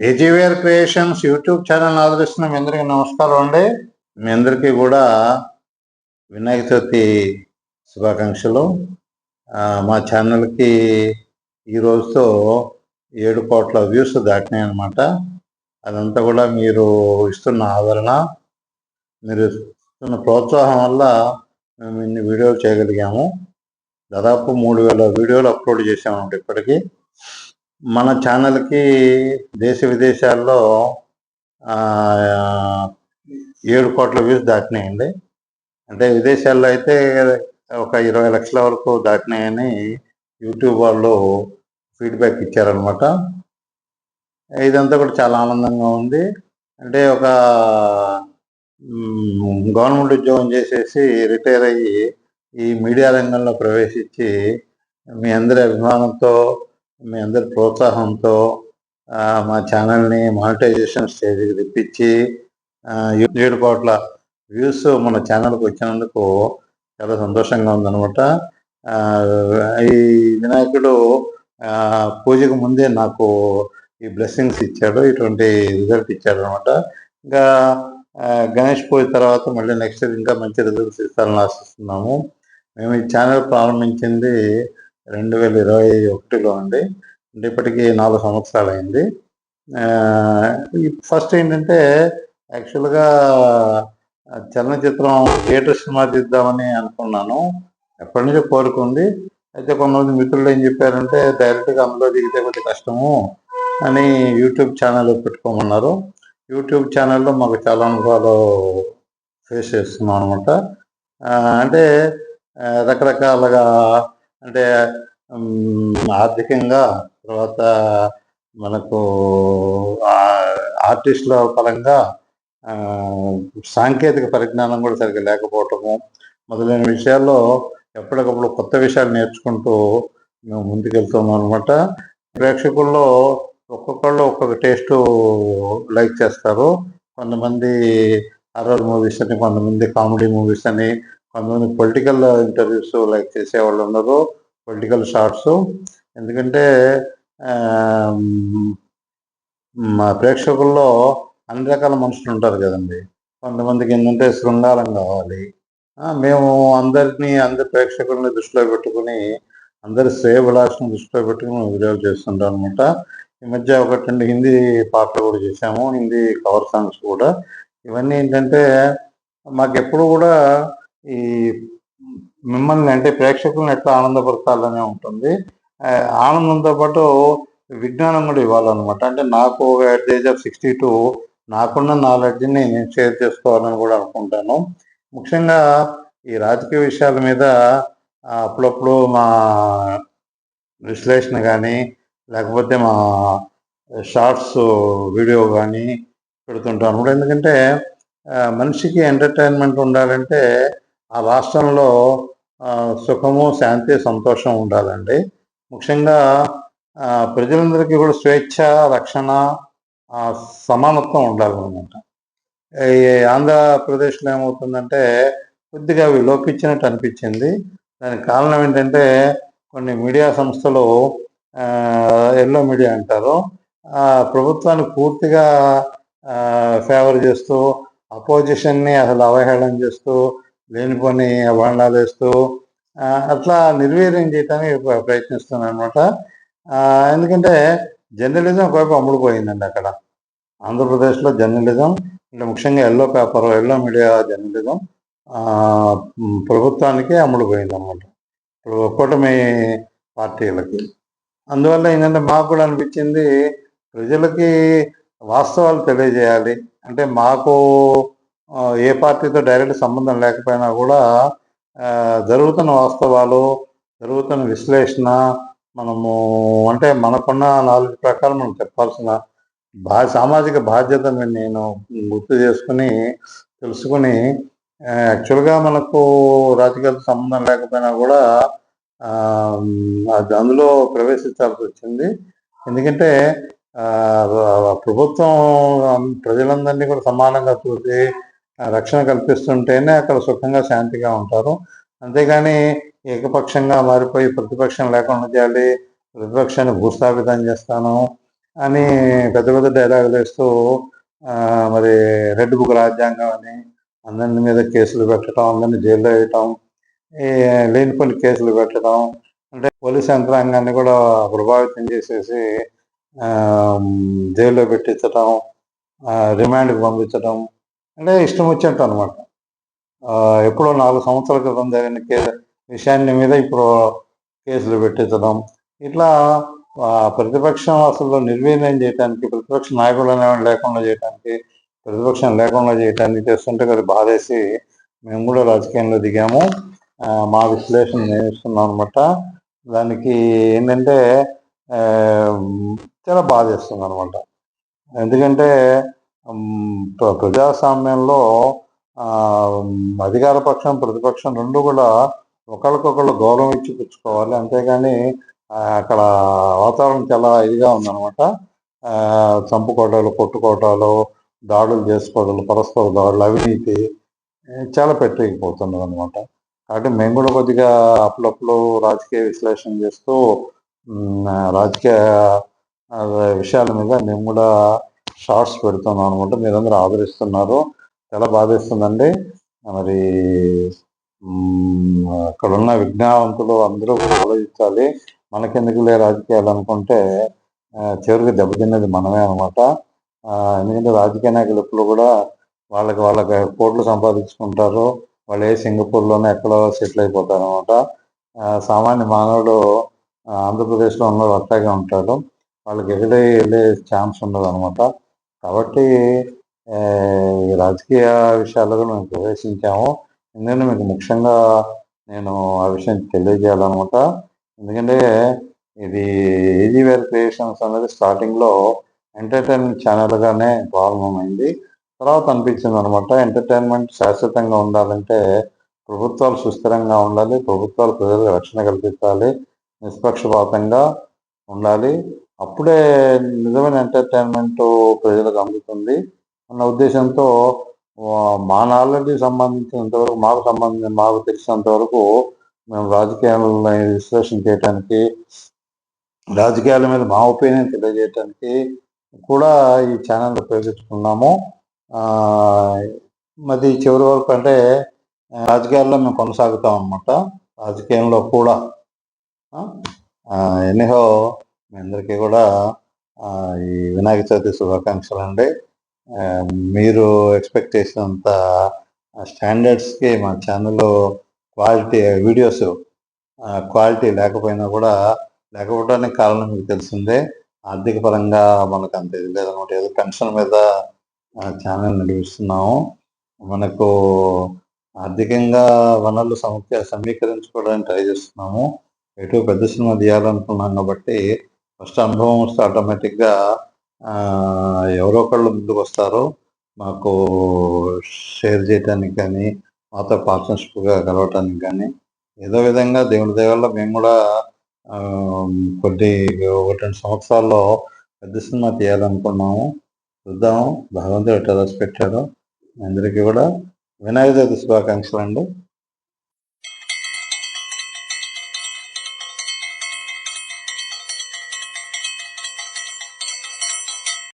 AGVR creations YouTube channel ఆదరిస్తున్న. మీ అందరికీ నమస్కారం అండి. మీ అందరికీ కూడా వినాయక చవితి శుభాకాంక్షలు. మా ఛానల్కి ఈ రోజుతో ఏడు కోట్ల వ్యూస్ దాటినాయి అనమాట అదంతా కూడా మీరు ఇస్తున్న ఆదరణ మీరు ఇస్తున్న ప్రోత్సాహం వల్ల మేము ఇన్ని వీడియోలు చేయగలిగాము. దాదాపు మూడు వేల వీడియోలు అప్లోడ్ చేసామండి ఇప్పటికీ. మన ఛానల్కి దేశ విదేశాల్లో ఏడు కోట్ల వ్యూస్ దాటినాయండి. అంటే విదేశాల్లో అయితే ఒక ఇరవై లక్షల వరకు దాటినాయని యూట్యూబ్ వాళ్ళు ఫీడ్బ్యాక్ ఇచ్చారనమాట ఇదంతా కూడా చాలా ఆనందంగా ఉంది. అంటే ఒక గవర్నమెంట్ ఉద్యోగం చేసేసి రిటైర్ అయ్యి ఈ మీడియా రంగంలో ప్రవేశించి మీ అందరి అభిమానంతో మీ అందరి ప్రోత్సాహంతో మా ఛానల్ని మానిటైజేషన్ స్టేజ్కి తెప్పించి ఏడు కోట్ల వ్యూస్ మన ఛానల్కి వచ్చినందుకు చాలా సంతోషంగా ఉందనమాట ఈ వినాయకుడు పూజకు ముందే నాకు ఈ బ్లెస్సింగ్స్ ఇచ్చాడు ఇటువంటి రిజల్ట్ ఇచ్చాడు అనమాట ఇంకా గణేష్ పూజ తర్వాత మళ్ళీ నెక్స్ట్ ఇంకా మంచి రిజల్ట్స్ ఇస్తారని ఆశిస్తున్నాము. మేము ఈ ఛానల్ ప్రారంభించింది రెండు వేల ఇరవై ఒకటిలో అండి. అంటే ఇప్పటికీ నాలుగు సంవత్సరాలు అయింది ఫస్ట్ ఏంటంటే యాక్చువల్గా చలనచిత్రం థియేటర్ సినిమా తీద్దామని అనుకున్నాను. ఎప్పటి నుంచో కోరుకుంది. అయితే కొంతమంది మిత్రులు ఏం చెప్పారంటే డైరెక్ట్గా అందులో దిగితే కొద్ది కష్టము అని యూట్యూబ్ ఛానల్ పెట్టుకోమన్నారు. యూట్యూబ్ ఛానల్లో మాకు చాలా అనుభవాలు ఫేస్ చేస్తున్నాం అనమాట అంటే రకరకాలుగా అంటే ఆర్థికంగా తర్వాత మనకు ఆర్టిస్టుల పరంగా సాంకేతిక పరిజ్ఞానం కూడా సరిగ్గా లేకపోవటము మొదలైన విషయాల్లో ఎప్పటికప్పుడు కొత్త విషయాలు నేర్చుకుంటూ మేము ముందుకెళ్తున్నాం అనమాట ప్రేక్షకుల్లో ఒక్కొక్కళ్ళు ఒక్కొక్క టేస్ట్ లైక్ చేస్తారు. కొంతమంది హర్రర్ మూవీస్ అని కొంతమంది కామెడీ మూవీస్ అని కొంతమంది పొలిటికల్ ఇంటర్వ్యూస్ లైక్ చేసేవాళ్ళు ఉన్నారు పొలిటికల్ షార్ట్స్ ఎందుకంటే మా ప్రేక్షకుల్లో అన్ని రకాల మనుషులు ఉంటారు కదండి. కొంతమందికి ఏంటంటే శృంగారం కావాలి. మేము అందరినీ అందరి ప్రేక్షకుల్ని దృష్టిలో పెట్టుకుని అందరి శ్రేయభిలాషను దృష్టిలో పెట్టుకుని వీడియోలు చేస్తుంటాం అనమాట ఈ మధ్య ఒకటి రెండు హిందీ పాటలు కూడా చేశాము హిందీ కవర్ సాంగ్స్ కూడా. ఇవన్నీ ఏంటంటే మాకు ఎప్పుడు కూడా ఈ మిమ్మల్ని అంటే ప్రేక్షకులను ఎట్లా ఆనందపరచాలనే ఉంటుంది. ఆనందంతో పాటు విజ్ఞానం కూడా ఇవ్వాలన్నమాట. అంటే నాకు at the age of sixty two నాకున్న నాలెడ్జ్ని నేను షేర్ చేసుకోవాలని కూడా అనుకుంటాను. ముఖ్యంగా ఈ రాజకీయ విషయాల మీద అప్పుడప్పుడు మా విశ్లేషణ కానీ లేకపోతే మా షార్ట్స్ వీడియో కానీ పెడుతుంటాను. ఎందుకంటే మనిషికి ఎంటర్టైన్మెంట్ ఉండాలంటే ఆ రాష్ట్రంలో సుఖము శాంతి సంతోషం ఉండాలండి. ముఖ్యంగా ప్రజలందరికీ కూడా స్వేచ్ఛ రక్షణ సమానత్వం ఉండాలన్నమాట. ఈ ఆంధ్రప్రదేశ్లో ఏమవుతుందంటే కొద్దిగా అవి లోపించినట్టు అనిపించింది. దానికి కారణం ఏంటంటే కొన్ని మీడియా సంస్థలు ఎల్లో మీడియా అంటారు. ప్రభుత్వాన్ని పూర్తిగా ఫేవర్ చేస్తూ అపోజిషన్ని అసలు అవహేళన చేస్తూ లేనిపోని అభాండాలు వేస్తూ అట్లా నిర్వీర్యం చేయటానికి ప్ర- ప్రయత్నిస్తున్నాను అనమాట ఎందుకంటే జర్నలిజం ఒకవైపు అమ్ముడుపోయిందండి అక్కడ. ఆంధ్రప్రదేశ్లో జర్నలిజం అంటే ముఖ్యంగా yellow paper yellow media journalism ప్రభుత్వానికి అమ్ముడుపోయింది అనమాట ఇప్పుడు కూటమి పార్టీలకి. అందువల్ల ఏంటంటే మాకు కూడా అనిపించింది ప్రజలకి వాస్తవాలు తెలియజేయాలి. అంటే మాకు ఏ పార్టీతో డైరెక్ట్ సంబంధం లేకపోయినా కూడా జరుగుతున్న వాస్తవాలు జరుగుతున్న విశ్లేషణ మనము అంటే మనకున్న నాలెడ్జ్ ప్రకారం మనం చెప్పాల్సిన బా సామాజిక బాధ్యతని నేను గుర్తు చేసుకుని తెలుసుకుని యాక్చువల్గా మనకు రాజకీయాలతో సంబంధం లేకపోయినా కూడా అది అందులో ప్రవేశించాల్సి వచ్చింది. ఎందుకంటే ప్రభుత్వం ప్రజలందరినీ కూడా సమానంగా చూసి రక్షణ కల్పిస్తుంటేనే అక్కడ సుఖంగా శాంతిగా ఉంటారు. అంతేగాని ఏకపక్షంగా మారిపోయి ప్రతిపక్షం లేకుండా చేయాలి ప్రతిపక్షాన్ని భూస్థాపితం చేస్తాను అని పెద్ద పెద్ద డైలాగులు వేస్తూ మరి రెడ్ బుక్ రాజ్యాంగం అని అందరి మీద కేసులు పెట్టడం అందరిని జైల్లో వేయటం ఈ లేనిపోని కేసులు పెట్టడం అంటే పోలీస్ యంత్రాంగాన్ని కూడా ప్రభావితం చేసేసి జైల్లో పెట్టించడం రిమాండ్కి పంపించడం అంటే ఇష్టం వచ్చినట్టు అనమాట ఎప్పుడో నాలుగు సంవత్సరాల క్రితం జరిగిన కే విషయాన్ని మీద ఇప్పుడు కేసులు పెట్టించడం ఇట్లా ప్రతిపక్షం అసలు నిర్వీర్యం చేయడానికి ప్రతిపక్ష నాయకులు అనేవాళ్ళు లేకుండా చేయడానికి ప్రతిపక్షం లేకుండా చేయడానికి చేస్తుంటే అది బాధేసి మేము కూడా రాజకీయంలో దిగాము. మా విశ్లేషణ నేర్చుకున్నాం అనమాట దానికి ఏంటంటే చాలా బాధేస్తుంది అనమాట ఎందుకంటే ప్రజాస్వామ్యంలో అధికార పక్షం ప్రతిపక్షం రెండు కూడా ఒకరికొకళ్ళు గౌరవం ఇచ్చి పుచ్చుకోవాలి. అంతేగాని అక్కడ వాతావరణం చాలా ఇదిగా ఉందన్నమాట. ఆ, చంపుకోవటాలు కొట్టుకోవటాలు దాడులు చేసుకోవడాలు పరస్పర దాడులు అవినీతి చాలా పెట్టిపోతున్నది అనమాట కాబట్టి మేము కూడా కొద్దిగా అప్పుడప్పుడు రాజకీయ విశ్లేషణ చేస్తూ రాజకీయ విషయాల మీద మేము కూడా షార్ట్స్ పెడుతున్నాం అనమాట మీరందరూ ఆదరిస్తున్నారు. చాలా బాధిస్తుందండి. మరి అక్కడ ఉన్న విజ్ఞావంతులు అందరూ కూడా ఆలోచించాలి. మనకెందుకులే రాజకీయాలు అనుకుంటే చివరికి దెబ్బతిన్నది మనమే అనమాట ఎందుకంటే రాజకీయ నాయకులు ఎప్పుడు కూడా వాళ్ళకి వాళ్ళకి కోట్లు సంపాదించుకుంటారు. వాళ్ళు ఏ సింగపూర్లోనే ఎక్కడో సెటిల్ అయిపోతారు అనమాట సామాన్య మానవుడు ఆంధ్రప్రదేశ్లో ఉన్న అట్లాగే ఉంటాడు వాళ్ళకి ఎక్కడే వెళ్ళే ఛాన్స్ ఉండదు అనమాట కాబట్టి రాజకీయ విషయాల్లో మేము ప్రవేశించాము. ఎందుకంటే మీకు ముఖ్యంగా నేను ఆ విషయం తెలియజేయాలన్నమాట ఎందుకంటే ఇది ఈజీ వేర్ క్రియేషన్స్ అనేది స్టార్టింగ్లో ఎంటర్టైన్మెంట్ ఛానల్గానే ప్రారంభమైంది. తర్వాత అనిపించింది అనమాట ఎంటర్టైన్మెంట్ శాశ్వతంగా ఉండాలంటే ప్రభుత్వాలు సుస్థిరంగా ఉండాలి ప్రభుత్వాలు ప్రజలకు రక్షణ కల్పించాలి నిష్పక్షపాతంగా ఉండాలి. అప్పుడే నిజమైన ఎంటర్టైన్మెంట్ ప్రజలకు అందుతుంది. అన్న ఉద్దేశంతో మా నాలెడ్జ్ సంబంధించినంతవరకు మాకు సంబంధించిన మాకు తెలిసినంత వరకు మేము రాజకీయాలను విశ్లేషణ చేయడానికి రాజకీయాల మీద మా ఒపీనియన్ తెలియజేయటానికి కూడా ఈ ఛానల్ ఉపయోగించుకున్నాము. మరి చివరి వరకు అంటే రాజకీయాల్లో మేము కొనసాగుతాం అన్నమాట రాజకీయంలో కూడా. ఎనిహో మీ అందరికీ కూడా ఈ వినాయక చవితి శుభాకాంక్షలు అండి. మీరు ఎక్స్పెక్ట్ చేసినంత స్టాండర్డ్స్కి మా ఛానల్లో క్వాలిటీ వీడియోస్ క్వాలిటీ లేకపోయినా కూడా లేకపోవడానికి కారణం మీకు తెలిసిందే. ఆర్థిక పరంగా మనకు అంత ఇది లేదనమాట. ఏదో పెన్షన్ మీద ఛానల్ నడిపిస్తున్నాము. మనకు ఆర్థికంగా వనరులు సమీక సమీకరించుకోవడానికి ట్రై చేస్తున్నాము. ఎటు పెద్ద సినిమా తీయాలనుకున్నాం కాబట్టి ఫస్ట్ అనుభవం వస్తే ఆటోమేటిక్గా ఎవరో ఒకళ్ళు ముందుకు వస్తారు. మాకు షేర్ చేయటానికి కానీ మాతో పార్ట్నర్షిప్గా కలవటానికి కానీ ఏదో విధంగా దేవుడి దేవల్ల మేము కూడా ఆ, కొద్ది ఒకటి రెండు సంవత్సరాల్లో పెద్ద సినిమా తీయాలనుకున్నాము. చూద్దాము. భగవంతుడు ఎట్లా పెట్టాడు. అందరికీ కూడా వినాయక చవితి శుభాకాంక్షలు అండి